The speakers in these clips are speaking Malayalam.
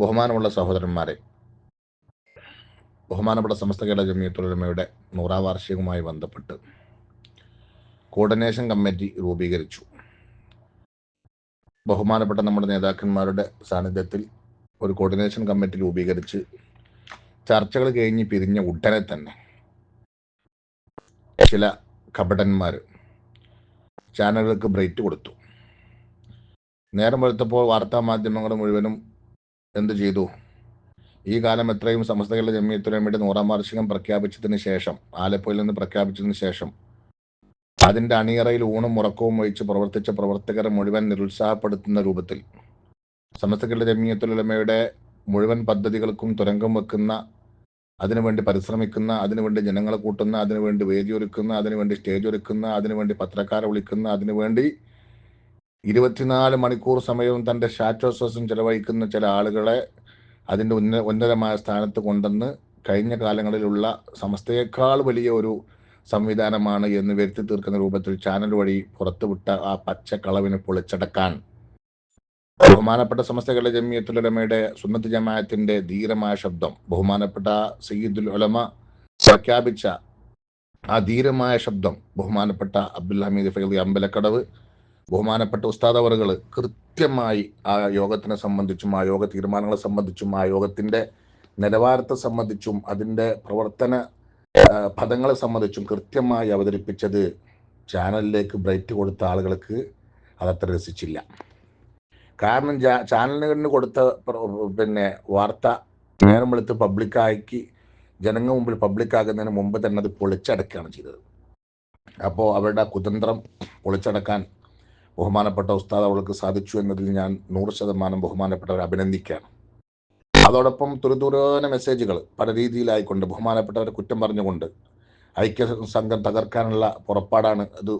ബഹുമാനമുള്ള സഹോദരന്മാരെ ബഹുമാനപ്പെട്ട സമസ്ത കേരള ജമിയത്തുലമയുടെ നൂറാം വാർഷികവുമായി ബന്ധപ്പെട്ട് കോർഡിനേഷൻ കമ്മിറ്റി രൂപീകരിച്ചു. ബഹുമാനപ്പെട്ട നമ്മുടെ നേതാക്കന്മാരുടെ സാന്നിധ്യത്തിൽ ഒരു കോർഡിനേഷൻ കമ്മിറ്റി രൂപീകരിച്ച് ചർച്ചകൾ കഴിഞ്ഞ് പിരിഞ്ഞ ഉടനെ തന്നെ ചില കപടന്മാർ ചാനലുകൾക്ക് ബ്രേറ്റ് കൊടുത്തു. നേരം വെളുത്തപ്പോൾ വാർത്താ മാധ്യമങ്ങൾ മുഴുവനും എന്ത് ചെയ്തു? ഈ കാലം എത്രയും സമസ്തകളുടെ കേരള ജമിയത്തുലമയുടെ നൂറാം വാർഷികം പ്രഖ്യാപിച്ചതിന് ശേഷം ആലപ്പുഴയിൽ നിന്ന് പ്രഖ്യാപിച്ചതിന് ശേഷം അതിന്റെ അണിയറയിൽ ഊണും ഉറക്കവും വഹിച്ച് പ്രവർത്തിച്ച പ്രവർത്തകരെ മുഴുവൻ നിരുത്സാഹപ്പെടുത്തുന്ന രൂപത്തിൽ സമസ്തകളുടെ കേരള ജമിയത്തുലമയുടെ മുഴുവൻ പദ്ധതികൾക്കും തുരങ്കം വെക്കുന്ന അതിനുവേണ്ടി പരിശ്രമിക്കുന്ന അതിനുവേണ്ടി ജനങ്ങളെ കൂട്ടുന്ന അതിനുവേണ്ടി വേദി ഒരുക്കുന്ന അതിനുവേണ്ടി സ്റ്റേജ് ഒരുക്കുന്ന അതിനുവേണ്ടി പത്രക്കാരെ വിളിക്കുന്ന അതിനുവേണ്ടി ഇരുപത്തിനാല് മണിക്കൂർ സമയവും തന്റെ ശ്വാസോച്ഛ്വാസം ചെലവഴിക്കുന്ന ചില ആളുകളെ അതിന്റെ ഉന്ന ഉന്നതമായ സ്ഥാനത്ത് കൊണ്ടുവന്ന് കഴിഞ്ഞ കാലങ്ങളിലുള്ള സമസ്തയേക്കാൾ വലിയ ഒരു സംവിധാനമാണ് എന്ന് വരുത്തി തീർക്കുന്ന രൂപത്തിൽ ചാനൽ വഴി പുറത്തുവിട്ട ആ പച്ചക്കളവിനെ പൊളിച്ചടക്കാൻ. ബഹുമാനപ്പെട്ട സമസ്തകളുടെ ജമിയത്തുലമയുടെ സുന്നത്ത് ജമാഅത്തിന്റെ ധീരമായ ശബ്ദം. ബഹുമാനപ്പെട്ട സയ്യിദുൽ ഉലമ പ്രഖ്യാപിച്ച ആ ധീരമായ ശബ്ദം ബഹുമാനപ്പെട്ട അബ്ദുൽ ഹമീദ് ഫൈലി അമ്പലക്കടവ് ബഹുമാനപ്പെട്ട ഉസ്താദവറുകൾ കൃത്യമായി ആ യോഗത്തിനെ സംബന്ധിച്ചും ആ യോഗ തീരുമാനങ്ങളെ സംബന്ധിച്ചും ആ യോഗത്തിന്റെ നിലവാരത്തെ സംബന്ധിച്ചും അതിന്റെ പ്രവർത്തന പദങ്ങളെ സംബന്ധിച്ചും കൃത്യമായി അവതരിപ്പിച്ചത് ചാനലിലേക്ക് ബ്രൈറ്റ് കൊടുത്ത ആളുകൾക്ക് അതത്ര രസിച്ചില്ല. കാരണം ചാനലിന് കൊടുത്ത പിന്നെ വാർത്ത നേരം വെളുത്ത് പബ്ലിക്കാക്കി ജനങ്ങൾ മുമ്പിൽ പബ്ലിക്കാകുന്നതിന് മുമ്പ് തന്നെ അത് പൊളിച്ചടക്കുകയാണ് ചെയ്തത്. അപ്പോൾ അവരുടെ കുതന്ത്രം പൊളിച്ചടക്കാൻ ബഹുമാനപ്പെട്ട ഉസ്താദ് അവൾക്ക് സാധിച്ചു എന്നതിൽ ഞാൻ നൂറ് ശതമാനം ബഹുമാനപ്പെട്ടവരെ അഭിനന്ദിക്കുകയാണ്. അതോടൊപ്പം തുരുതുരോന മെസ്സേജുകൾ പല രീതിയിലായിക്കൊണ്ട് ബഹുമാനപ്പെട്ടവരെ കുറ്റം പറഞ്ഞുകൊണ്ട് ഐക്യ സംഘം തകർക്കാനുള്ള പുറപ്പാടാണ് അത്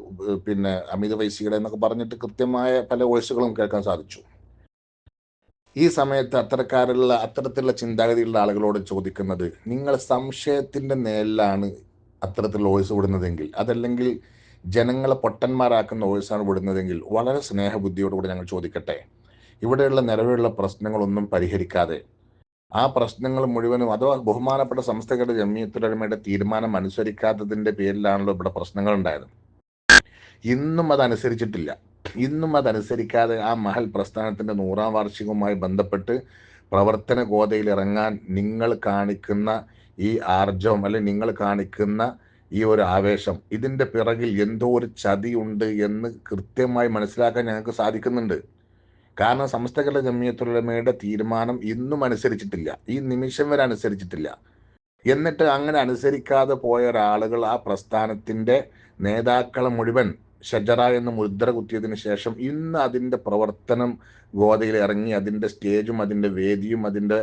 പിന്നെ അമിത വൈസിയുടെ എന്നൊക്കെ പറഞ്ഞിട്ട് കൃത്യമായ പല വോയിസുകളും കേൾക്കാൻ സാധിച്ചു. ഈ സമയത്ത് അത്തരക്കാരുള്ള അത്തരത്തിലുള്ള ചിന്താഗതിയുള്ള ആളുകളോട് ചോദിക്കുന്നത് നിങ്ങൾ സംശയത്തിന്റെ നേരിലാണ് അത്തരത്തിലുള്ള വോയിസ് വിടുന്നതെങ്കിൽ അതല്ലെങ്കിൽ ജനങ്ങളെ പൊട്ടന്മാരാക്കുന്ന വോയിസാണ് വിടുന്നതെങ്കിൽ വളരെ സ്നേഹബുദ്ധിയോടുകൂടി ഞങ്ങൾ ചോദിക്കട്ടെ? ഇവിടെയുള്ള നിലവിലുള്ള പ്രശ്നങ്ങളൊന്നും പരിഹരിക്കാതെ. ആ പ്രശ്നങ്ങൾ മുഴുവനും അഥവാ ബഹുമാനപ്പെട്ട സംസ്ഥകളുടെ ജമിയത്തുലമയുടെ തീരുമാനം അനുസരിക്കാത്തതിന്റെ പേരിലാണല്ലോ ഇവിടെ പ്രശ്നങ്ങൾ ഉണ്ടായത് ഇന്നും അതനുസരിച്ചിട്ടില്ല. ഇന്നും അതനുസരിക്കാതെ ആ മഹൽ പ്രസ്ഥാനത്തിന്റെ നൂറാം വാർഷികവുമായി ബന്ധപ്പെട്ട് പ്രവർത്തന ഗോതയിൽ ഇറങ്ങാൻ നിങ്ങൾ കാണിക്കുന്ന ഈ ആർജവം അല്ലെങ്കിൽ നിങ്ങൾ കാണിക്കുന്ന ഈ ഒരു ആവേശം ഇതിന്റെ പിറകിൽ എന്തോ ഒരു ചതിയുണ്ട് എന്ന് കൃത്യമായി മനസ്സിലാക്കാൻ ഞങ്ങൾക്ക് സാധിക്കുന്നുണ്ട്. കാരണം സമസ്തകളുടെ ജമിയത്തുലമയുടെ തീരുമാനം ഇന്നും അനുസരിച്ചിട്ടില്ല. ഈ നിമിഷം വരെ അനുസരിച്ചിട്ടില്ല. എന്നിട്ട് അങ്ങനെ അനുസരിക്കാതെ പോയ ഒരാളുകൾ ആ പ്രസ്ഥാനത്തിന്റെ നേതാക്കളെ മുഴുവൻ ഷജറ എന്ന് മുദ്ര കുത്തിയതിനു ശേഷം ഇന്ന് അതിന്റെ പ്രവർത്തനം ഗോതയിൽ ഇറങ്ങി അതിന്റെ സ്റ്റേജും അതിന്റെ വേദിയും അതിന്റെ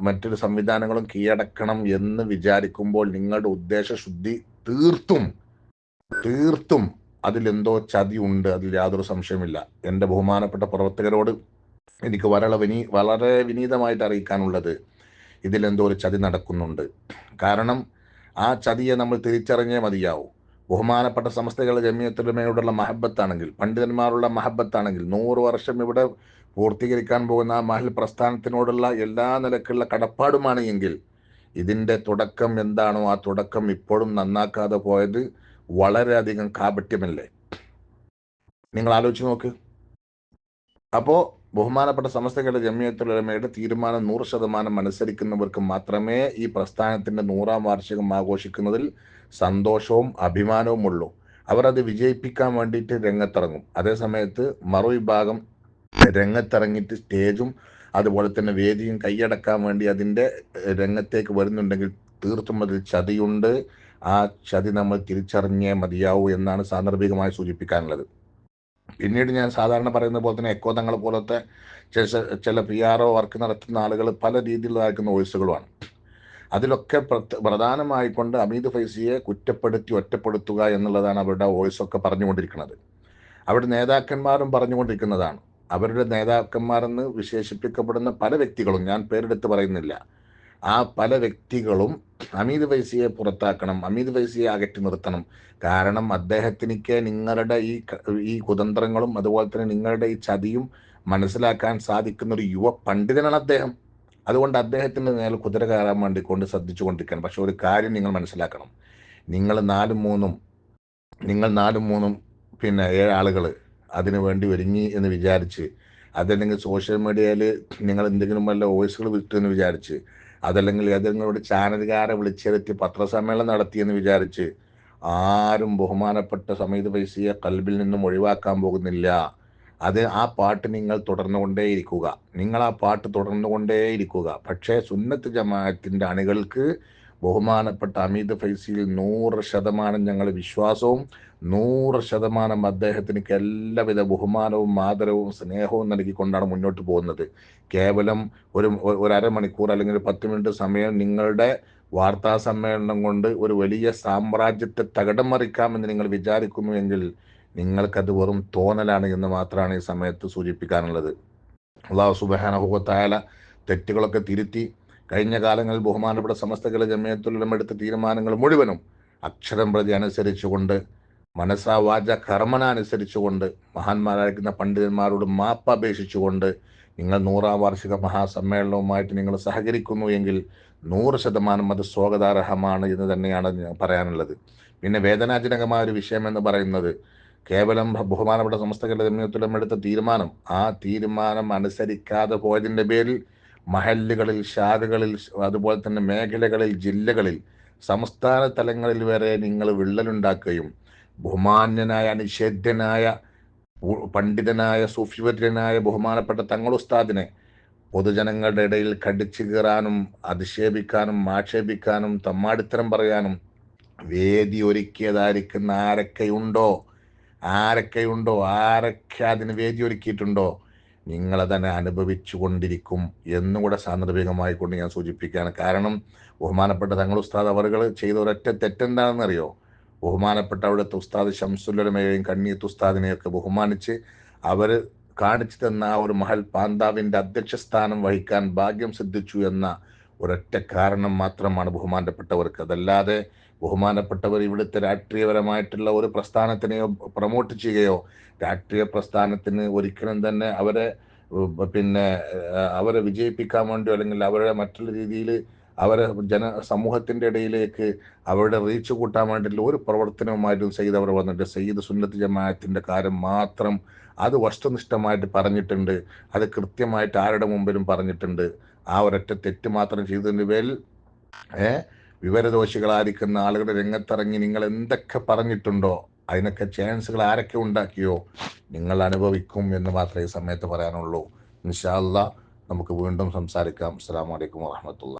മറ്റൊരു സംവിധാനങ്ങളും കീഴടക്കണം എന്ന് വിചാരിക്കുമ്പോൾ നിങ്ങളുടെ ഉദ്ദേശശുദ്ധി തീർത്തും തീർത്തും അതിലെന്തോ ചതി ഉണ്ട് അതിൽ യാതൊരു സംശയമില്ല എന്റെ ബഹുമാനപ്പെട്ട പ്രവർത്തകരോട് എനിക്ക് വളരെ വിനീ വളരെ വിനീതമായിട്ട് അറിയിക്കാനുള്ളത് ഇതിലെന്തോ ഒരു ചതി നടക്കുന്നുണ്ട്. കാരണം ആ ചതിയെ നമ്മൾ തിരിച്ചറിഞ്ഞേ മതിയാവും. ബഹുമാനപ്പെട്ട സംസ്ഥകളുടെ ജമിയത്തുലമയോടുള്ള മഹബത്താണെങ്കിൽ പണ്ഡിതന്മാരുള്ള മഹബത്താണെങ്കിൽ നൂറ് വർഷം ഇവിടെ പൂർത്തീകരിക്കാൻ പോകുന്ന ആ മഹൽ പ്രസ്ഥാനത്തിനോടുള്ള എല്ലാ നിലക്കുള്ള കടപ്പാടുമാണ് എങ്കിൽ ഇതിന്റെ തുടക്കം എന്താണോ ആ തുടക്കം ഇപ്പോഴും നന്നാക്കാതെ പോയത് വളരെയധികം കാപട്യമല്ലേ? നിങ്ങൾ ആലോചിച്ച് നോക്ക്. അപ്പോൾ ബഹുമാനപ്പെട്ട സമസ്തകളുടെ ജമിയത്തുലമയുടെ തീരുമാനം നൂറ് ശതമാനം അനുസരിക്കുന്നവർക്ക് മാത്രമേ ഈ പ്രസ്ഥാനത്തിന്റെ നൂറാം വാർഷികം ആഘോഷിക്കുന്നതിൽ സന്തോഷവും അഭിമാനവും ഉള്ളൂ. അവർ അത് വിജയിപ്പിക്കാൻ വേണ്ടിയിട്ട് രംഗത്തിറങ്ങും. അതേസമയത്ത് മറുവിഭാഗം രംഗത്തിറങ്ങിയിട്ട് സ്റ്റേജും അതുപോലെ തന്നെ വേദിയും കൈയടക്കാൻ വേണ്ടി അതിന്റെ രംഗത്തേക്ക് വരുന്നുണ്ടെങ്കിൽ തീർത്തും അതിൽ ചതിയുണ്ട്. ആ ചതി നമ്മൾ തിരിച്ചറിഞ്ഞേ മതിയാവൂ എന്നാണ് സാന്ദർഭികമായി സൂചിപ്പിക്കാനുള്ളത്. പിന്നീട് ഞാൻ സാധാരണ പറയുന്ന പോലെ തന്നെ എക്കോ തങ്ങൾ പോലത്തെ ചില ചില പി ആർ ഒ വർക്ക് നടത്തുന്ന ആളുകൾ പല രീതിയിലായിരിക്കുന്ന വോയിസുകളുമാണ്. അതിലൊക്കെ പ്രധാനമായിക്കൊണ്ട് അമീദ് ഫൈസിയെ കുറ്റപ്പെടുത്തി ഒറ്റപ്പെടുത്തുക എന്നുള്ളതാണ് അവരുടെ വോയിസ് ഒക്കെ പറഞ്ഞുകൊണ്ടിരിക്കുന്നത്. അവിടെ നേതാക്കന്മാരും പറഞ്ഞുകൊണ്ടിരിക്കുന്നതാണ്. അവരുടെ നേതാക്കന്മാരെന്ന് വിശേഷിപ്പിക്കപ്പെടുന്ന പല വ്യക്തികളും ഞാൻ പേരെടുത്ത് പറയുന്നില്ല. ആ പല വ്യക്തികളും അമീത് വൈസിയെ പുറത്താക്കണം അമീത് വൈസിയെ അകറ്റി നിർത്തണം. കാരണം അദ്ദേഹത്തിനിക്ക് നിങ്ങളുടെ ഈ ഈ കുതന്ത്രങ്ങളും അതുപോലെ തന്നെ നിങ്ങളുടെ ഈ ചതിയും മനസ്സിലാക്കാൻ സാധിക്കുന്ന ഒരു യുവ പണ്ഡിതനാണ് അദ്ദേഹം. അതുകൊണ്ട് അദ്ദേഹത്തിന്റെ നേരെ കുതിര കയറാൻ വേണ്ടി കൊണ്ട് ശ്രദ്ധിച്ചു കൊണ്ടിരിക്കണം. പക്ഷെ ഒരു കാര്യം നിങ്ങൾ മനസ്സിലാക്കണം. നിങ്ങൾ നാലും മൂന്നും നിങ്ങൾ നാലും മൂന്നും പിന്നെ ഏഴ് ആളുകൾ അതിനു വേണ്ടി ഒരുങ്ങി എന്ന് വിചാരിച്ച് അതല്ലെങ്കിൽ സോഷ്യൽ മീഡിയയിൽ നിങ്ങൾ എന്തെങ്കിലും വല്ല വോയിസുകൾ വിട്ടു എന്ന് വിചാരിച്ച് അതല്ലെങ്കിൽ ഏതെങ്കിലും ചാനലുകാരെ വിളിച്ചിരുത്തി പത്രസമ്മേളനം നടത്തിയെന്ന് വിചാരിച്ച് ആരും ബഹുമാനപ്പെട്ട സമീത് പൈസയെ കൽബിൽ നിന്നും ഒഴിവാക്കാൻ പോകുന്നില്ല. അത് ആ പാട്ട് നിങ്ങൾ തുടർന്നുകൊണ്ടേയിരിക്കുക. നിങ്ങൾ ആ പാട്ട് തുടർന്നുകൊണ്ടേയിരിക്കുക. പക്ഷേ സുന്നത്ത് ജമാഅത്തിന്റെ അണികൾക്ക് ബഹുമാനപ്പെട്ട അമീദ് ഫൈസിയിൽ നൂറ് ശതമാനം ഞങ്ങൾ വിശ്വാസവും നൂറ് ശതമാനം അദ്ദേഹത്തിന് എല്ലാവിധ ബഹുമാനവും ആദരവും സ്നേഹവും നൽകിക്കൊണ്ടാണ് മുന്നോട്ട് പോകുന്നത്. കേവലം ഒരു ഒരു അരമണിക്കൂർ അല്ലെങ്കിൽ ഒരു പത്ത് മിനിറ്റ് സമയം നിങ്ങളുടെ വാർത്താ സമ്മേളനം കൊണ്ട് ഒരു വലിയ സാമ്രാജ്യത്തെ തകിടം മറിക്കാമെന്ന് നിങ്ങൾ വിചാരിക്കുന്നുവെങ്കിൽ നിങ്ങൾക്കത് വെറും തോന്നലാണ് എന്ന് മാത്രമാണ് ഈ സമയത്ത് സൂചിപ്പിക്കാനുള്ളത്. അള്ളാഹു സുബാനഹുത്തായാല തെറ്റുകളൊക്കെ തിരുത്തി കഴിഞ്ഞ കാലങ്ങളിൽ ബഹുമാനപ്പെട്ട സമസ്തകളെ ജമയത്തുലം എടുത്ത തീരുമാനങ്ങൾ മുഴുവനും അക്ഷരം പ്രതി അനുസരിച്ചുകൊണ്ട് മനസ്സാ വാച കർമ്മന അനുസരിച്ചുകൊണ്ട് മഹാന്മാരായിരിക്കുന്ന പണ്ഡിതന്മാരോട് മാപ്പ് അപേക്ഷിച്ചുകൊണ്ട് നിങ്ങൾ നൂറാം വാർഷിക മഹാസമ്മേളനവുമായിട്ട് നിങ്ങൾ സഹകരിക്കുന്നു എങ്കിൽ നൂറ് ശതമാനം അത് സ്വാഗതാർഹമാണ് എന്ന് തന്നെയാണ് പറയാനുള്ളത്. പിന്നെ വേദനാജനകമായ ഒരു വിഷയം എന്ന് പറയുന്നത് കേവലം ബഹുമാനപ്പെട്ട ജമയത്തുലം എടുത്ത തീരുമാനം ആ തീരുമാനം അനുസരിക്കാതെ പോയതിന്റെ പേരിൽ മഹല്ലുകളിൽ ശാഖകളിൽ അതുപോലെ തന്നെ മേഖലകളിൽ ജില്ലകളിൽ സംസ്ഥാന തലങ്ങളിൽ വരെ നിങ്ങൾ വിള്ളലുണ്ടാക്കുകയും ബഹുമാന്യനായ അനിഷേധ്യനായ പണ്ഡിതനായ സൂഫിവര്യനായ ബഹുമാനപ്പെട്ട തങ്ങളുസ്താദിനെ പൊതുജനങ്ങളുടെ ഇടയിൽ കടിച്ചു കീറാനും അധിക്ഷേപിക്കാനും ആക്ഷേപിക്കാനും തമ്മാടിത്തരം പറയാനും വേദി ഒരുക്കിയതായിരിക്കുന്ന ആരൊക്കെയുണ്ടോ? ആരൊക്കെയുണ്ടോ? ആരൊക്കെ അതിന് വേദി ഒരുക്കിയിട്ടുണ്ടോ? നിങ്ങളതന്നെ അനുഭവിച്ചു കൊണ്ടിരിക്കും എന്നുകൂടെ സാന്ദർഭികമായി കൊണ്ട് ഞാൻ സൂചിപ്പിക്കുകയാണ്. കാരണം ബഹുമാനപ്പെട്ട തങ്ങൾ ഉസ്താദ് അവറുകൾ ചെയ്ത ഒരൊറ്റ തെറ്റെന്താണെന്നറിയോ? ബഹുമാനപ്പെട്ട അവിടുത്തെ ഉസ്താദ് ഷംസുല്ലമയെയും കണ്ണീത്ത് ഉസ്താദിനെയൊക്കെ ബഹുമാനിച്ച് അവർ കാണിച്ചു തന്ന ആ ഒരു മഹൽ പാന്താവിന്റെ അധ്യക്ഷ സ്ഥാനം വഹിക്കാൻ ഭാഗ്യം സിദ്ധിച്ചു എന്ന ഒരൊറ്റ കാരണം മാത്രമാണ് ബഹുമാനപ്പെട്ടവർക്ക്. അതല്ലാതെ ബഹുമാനപ്പെട്ടവർ ഇവിടുത്തെ രാഷ്ട്രീയപരമായിട്ടുള്ള ഒരു പ്രസ്ഥാനത്തിനെയോ പ്രൊമോട്ട് ചെയ്യുകയോ രാഷ്ട്രീയ പ്രസ്ഥാനത്തിന് ഒരിക്കലും തന്നെ അവരെ പിന്നെ അവരെ വിജയിപ്പിക്കാൻ വേണ്ടിയോ അല്ലെങ്കിൽ അവരെ മറ്റുള്ള രീതിയിൽ അവരെ ജന സമൂഹത്തിന്റെ ഇടയിലേക്ക് അവരുടെ റീച്ച് കൂട്ടാൻ വേണ്ടിയിട്ടുള്ള ഒരു പ്രവർത്തനവുമായിട്ടും സയ്യിദ് അവർ വന്നിട്ട് സയ്യിദ് സുന്നത്ത് ജമാഅത്തിന്റെ കാര്യം മാത്രം അത് വസ്തുനിഷ്ഠമായിട്ട് പറഞ്ഞിട്ടുണ്ട്. അത് കൃത്യമായിട്ട് ആരുടെ മുമ്പിലും പറഞ്ഞിട്ടുണ്ട്. ആ ഒരൊറ്റ തെറ്റ് മാത്രം ചെയ്തതിന്റെ പേരിൽ വിവരദോഷികളായിരിക്കുന്ന ആളുകളുടെ രംഗത്തിറങ്ങി നിങ്ങൾ എന്തൊക്കെ പറഞ്ഞിട്ടുണ്ടോ അതിനൊക്കെ ചാൻസുകൾ ആരൊക്കെ ഉണ്ടാക്കിയോ നിങ്ങൾ അനുഭവിക്കും എന്ന് മാത്രമേ ഈ സമയത്ത് പറയാനുള്ളൂ. ഇൻഷാല്ല നമുക്ക് വീണ്ടും സംസാരിക്കാം. അസ്സാം വലൈക്കും വാഹമത്തുള്ള